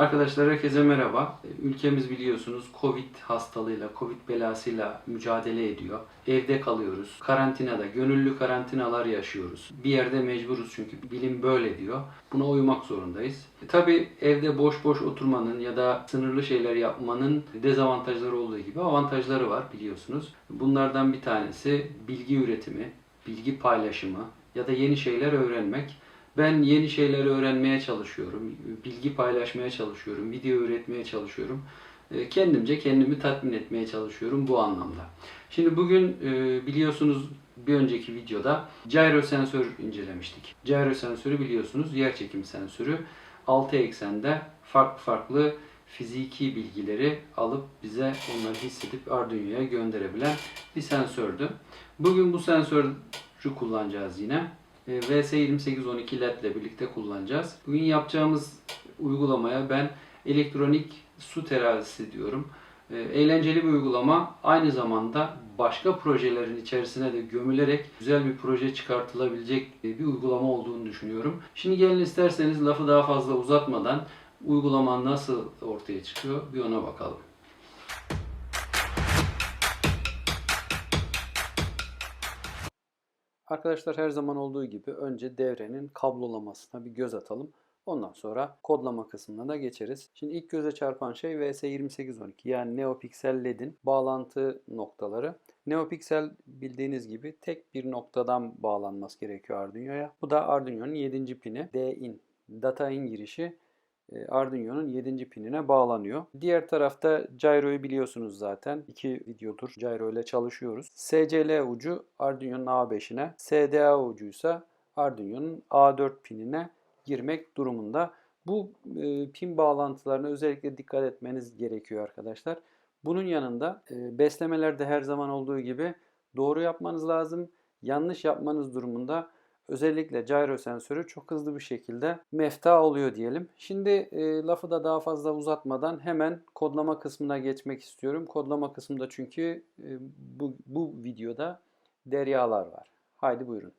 Arkadaşlar herkese merhaba. Ülkemiz biliyorsunuz Covid hastalığıyla, Covid belasıyla mücadele ediyor. Evde kalıyoruz. Karantinada, gönüllü karantinalar yaşıyoruz. Bir yerde mecburuz çünkü bilim böyle diyor. Buna uymak zorundayız. E, tabii evde boş boş oturmanın ya da sınırlı şeyler yapmanın dezavantajları olduğu gibi avantajları var biliyorsunuz. Bunlardan bir tanesi bilgi üretimi, bilgi paylaşımı ya da yeni şeyler öğrenmek. Ben yeni şeyleri öğrenmeye çalışıyorum, bilgi paylaşmaya çalışıyorum, video üretmeye çalışıyorum. E, Kendimce kendimi tatmin etmeye çalışıyorum bu anlamda. Şimdi bugün e, biliyorsunuz bir önceki videoda gyro sensör incelemiştik. Gyro sensörü biliyorsunuz yer çekim sensörü. 6 eksende farklı farklı fiziki bilgileri alıp bize onları hissedip Arduino'ya gönderebilen bir sensördü. Bugün bu sensörü kullanacağız yine. E, VS2812 LED ile birlikte kullanacağız. Bugün yapacağımız uygulamaya ben elektronik su terazisi diyorum. E, Eğlenceli bir uygulama. Aynı zamanda başka projelerin içerisine de gömülerek güzel bir proje çıkartılabilecek bir uygulama olduğunu düşünüyorum. Şimdi gelin isterseniz lafı daha fazla uzatmadan uygulama nasıl ortaya çıkıyor bir ona bakalım. Arkadaşlar her zaman olduğu gibi önce devrenin kablolamasına bir göz atalım. Ondan sonra kodlama kısmına da geçeriz. Şimdi ilk göze çarpan şey VS2812 yani NeoPixel LED'in bağlantı noktaları. NeoPixel bildiğiniz gibi tek bir noktadan bağlanması gerekiyor Arduino'ya. Bu da Arduino'nun 7. pini D-in. Data in girişi Arduino'nun 7. pinine bağlanıyor. Diğer tarafta gyro'yu biliyorsunuz zaten. İki videodur gyro ile çalışıyoruz. SCL ucu Arduino'nun A5'ine, SDA ucuysa Arduino'nun A4 pinine girmek durumunda. Bu e, pin bağlantılarına özellikle dikkat etmeniz gerekiyor arkadaşlar. Bunun yanında e, beslemelerde her zaman olduğu gibi doğru yapmanız lazım. Yanlış yapmanız durumunda özellikle gyro sensörü çok hızlı bir şekilde mefta oluyor diyelim. Şimdi e, lafı da daha fazla uzatmadan hemen kodlama kısmına geçmek istiyorum. Kodlama kısmında çünkü e, bu, bu videoda deryalar var. Haydi buyurun.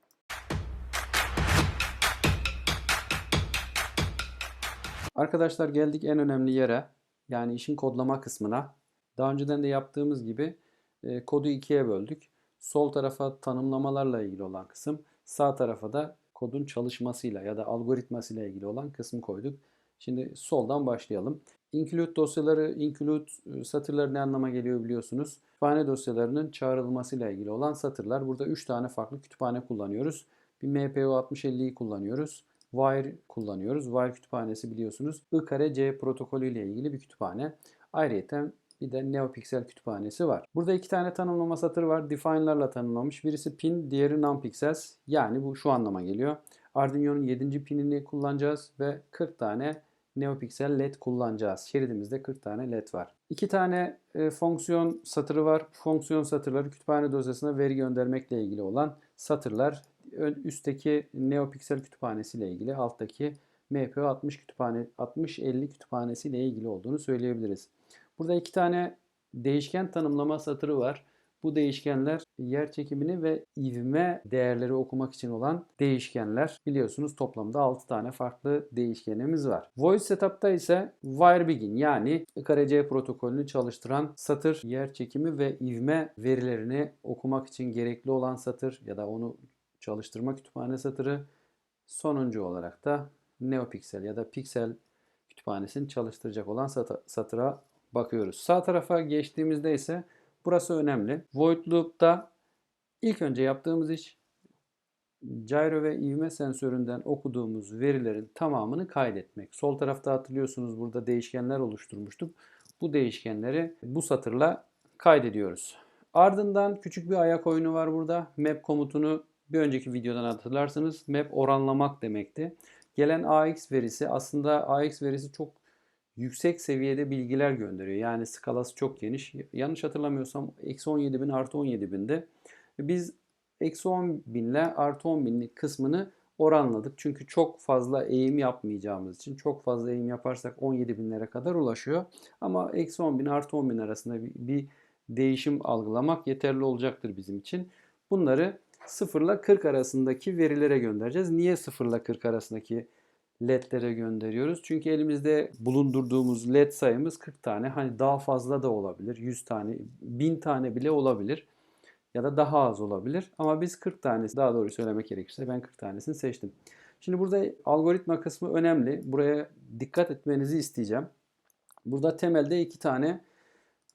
Arkadaşlar geldik en önemli yere. Yani işin kodlama kısmına. Daha önceden de yaptığımız gibi e, kodu ikiye böldük. Sol tarafa tanımlamalarla ilgili olan kısım, sağ tarafa da kodun çalışmasıyla ya da algoritmasıyla ilgili olan kısmı koyduk. Şimdi soldan başlayalım. Include dosyaları, include e, satırları ne anlama geliyor biliyorsunuz. Kütüphane dosyalarının çağrılmasıyla ilgili olan satırlar. Burada 3 tane farklı kütüphane kullanıyoruz. Bir MPO 6050'yi kullanıyoruz. Wire kullanıyoruz. Wire kütüphanesi biliyorsunuz I kare C protokolü ile ilgili bir kütüphane. Ayrıca bir de NeoPixel kütüphanesi var. Burada iki tane tanımlama satırı var. Define'larla tanımlamış. Birisi pin, diğeri non-pixels. Yani bu şu anlama geliyor. Arduino'nun 7. pinini kullanacağız ve 40 tane NeoPixel LED kullanacağız. Şeridimizde 40 tane LED var. İki tane e, fonksiyon satırı var. Fonksiyon satırları kütüphane dosyasına veri göndermekle ilgili olan satırlar. Üstteki NeoPixel kütüphanesi ile ilgili, alttaki MPO 60 kütüphane 6050 kütüphanesi ile ilgili olduğunu söyleyebiliriz. Burada iki tane değişken tanımlama satırı var. Bu değişkenler yer çekimini ve ivme değerleri okumak için olan değişkenler. Biliyorsunuz toplamda 6 tane farklı değişkenimiz var. Voice setup'ta ise wire begin yani IKRC protokolünü çalıştıran satır yer çekimi ve ivme verilerini okumak için gerekli olan satır ya da onu çalıştırma kütüphane satırı. Sonuncu olarak da NeoPixel ya da Pixel kütüphanesini çalıştıracak olan sat- satıra bakıyoruz. Sağ tarafa geçtiğimizde ise burası önemli. Void Loop'ta ilk önce yaptığımız iş gyro ve ivme sensöründen okuduğumuz verilerin tamamını kaydetmek. Sol tarafta hatırlıyorsunuz burada değişkenler oluşturmuştuk. Bu değişkenleri bu satırla kaydediyoruz. Ardından küçük bir ayak oyunu var burada. Map komutunu bir önceki videodan hatırlarsınız. Map oranlamak demekti. Gelen AX verisi aslında AX verisi çok yüksek seviyede bilgiler gönderiyor. Yani skalası çok geniş. Yanlış hatırlamıyorsam eksi 17 bin artı 17 binde. Biz eksi 10 binle artı 10 binlik kısmını oranladık. Çünkü çok fazla eğim yapmayacağımız için çok fazla eğim yaparsak 17 binlere kadar ulaşıyor. Ama eksi 10 bin artı 10 bin arasında bir, bir değişim algılamak yeterli olacaktır bizim için. Bunları 0 ile 40 arasındaki verilere göndereceğiz. Niye 0 ile 40 arasındaki ledlere gönderiyoruz. Çünkü elimizde bulundurduğumuz led sayımız 40 tane. Hani daha fazla da olabilir. 100 tane, 1000 tane bile olabilir. Ya da daha az olabilir. Ama biz 40 tanesi, daha doğru söylemek gerekirse ben 40 tanesini seçtim. Şimdi burada algoritma kısmı önemli. Buraya dikkat etmenizi isteyeceğim. Burada temelde iki tane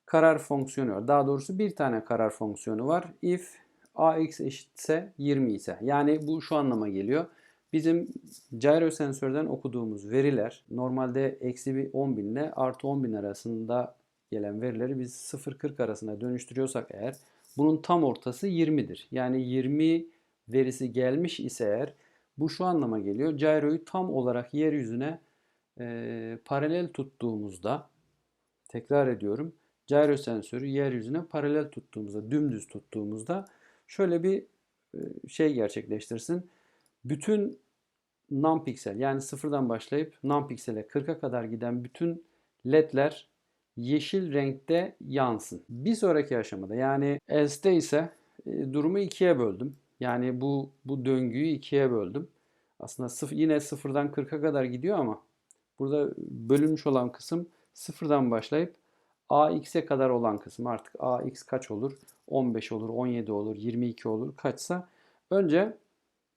karar fonksiyonu var. Daha doğrusu bir tane karar fonksiyonu var. If ax eşitse 20 ise. Yani bu şu anlama geliyor. Bizim gyro sensörden okuduğumuz veriler normalde eksi 10 bin ile artı 10 bin arasında gelen verileri biz 0-40 arasına dönüştürüyorsak eğer bunun tam ortası 20'dir. Yani 20 verisi gelmiş ise eğer bu şu anlama geliyor. Gyro'yu tam olarak yeryüzüne e, paralel tuttuğumuzda tekrar ediyorum. Gyro sensörü yeryüzüne paralel tuttuğumuzda, dümdüz tuttuğumuzda şöyle bir e, şey gerçekleştirsin. Bütün non piksel yani sıfırdan başlayıp non piksele 40'a kadar giden bütün ledler yeşil renkte yansın. Bir sonraki aşamada yani else'de ise e, durumu ikiye böldüm. Yani bu bu döngüyü ikiye böldüm. Aslında sıfır, yine sıfırdan 40'a kadar gidiyor ama burada bölünmüş olan kısım sıfırdan başlayıp AX'e kadar olan kısım artık AX kaç olur? 15 olur, 17 olur, 22 olur kaçsa önce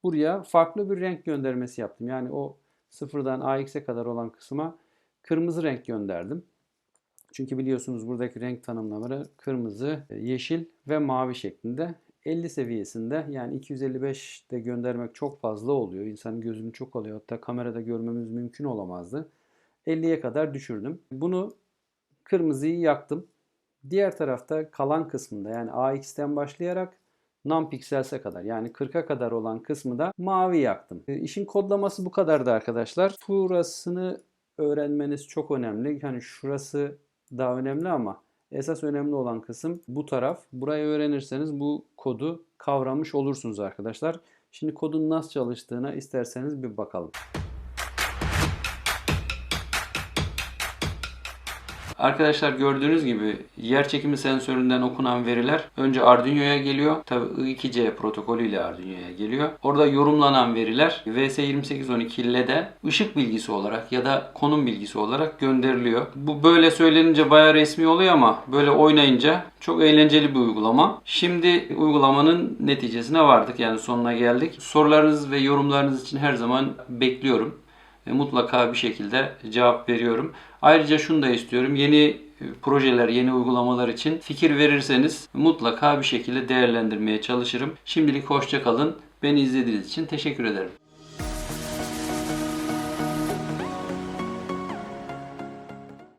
buraya farklı bir renk göndermesi yaptım. Yani o sıfırdan AX'e kadar olan kısma kırmızı renk gönderdim. Çünkü biliyorsunuz buradaki renk tanımlamaları kırmızı, yeşil ve mavi şeklinde. 50 seviyesinde yani 255'te göndermek çok fazla oluyor. İnsanın gözünü çok alıyor. Hatta kamerada görmemiz mümkün olamazdı. 50'ye kadar düşürdüm. Bunu kırmızıyı yaktım. Diğer tarafta kalan kısmında yani AX'ten başlayarak non-pixels'e kadar yani 40'a kadar olan kısmı da mavi yaktım. E, işin kodlaması bu kadardı arkadaşlar. Şurasını öğrenmeniz çok önemli. Yani şurası daha önemli ama esas önemli olan kısım bu taraf. Burayı öğrenirseniz bu kodu kavramış olursunuz arkadaşlar. Şimdi kodun nasıl çalıştığına isterseniz bir bakalım. Arkadaşlar gördüğünüz gibi yer çekimi sensöründen okunan veriler önce Arduino'ya geliyor. Tabi I2C protokolü ile Arduino'ya geliyor. Orada yorumlanan veriler VS2812 LED'e ışık bilgisi olarak ya da konum bilgisi olarak gönderiliyor. Bu böyle söylenince bayağı resmi oluyor ama böyle oynayınca çok eğlenceli bir uygulama. Şimdi uygulamanın neticesine vardık yani sonuna geldik. Sorularınız ve yorumlarınız için her zaman bekliyorum mutlaka bir şekilde cevap veriyorum. Ayrıca şunu da istiyorum. Yeni e, projeler, yeni uygulamalar için fikir verirseniz mutlaka bir şekilde değerlendirmeye çalışırım. Şimdilik hoşça kalın. Beni izlediğiniz için teşekkür ederim.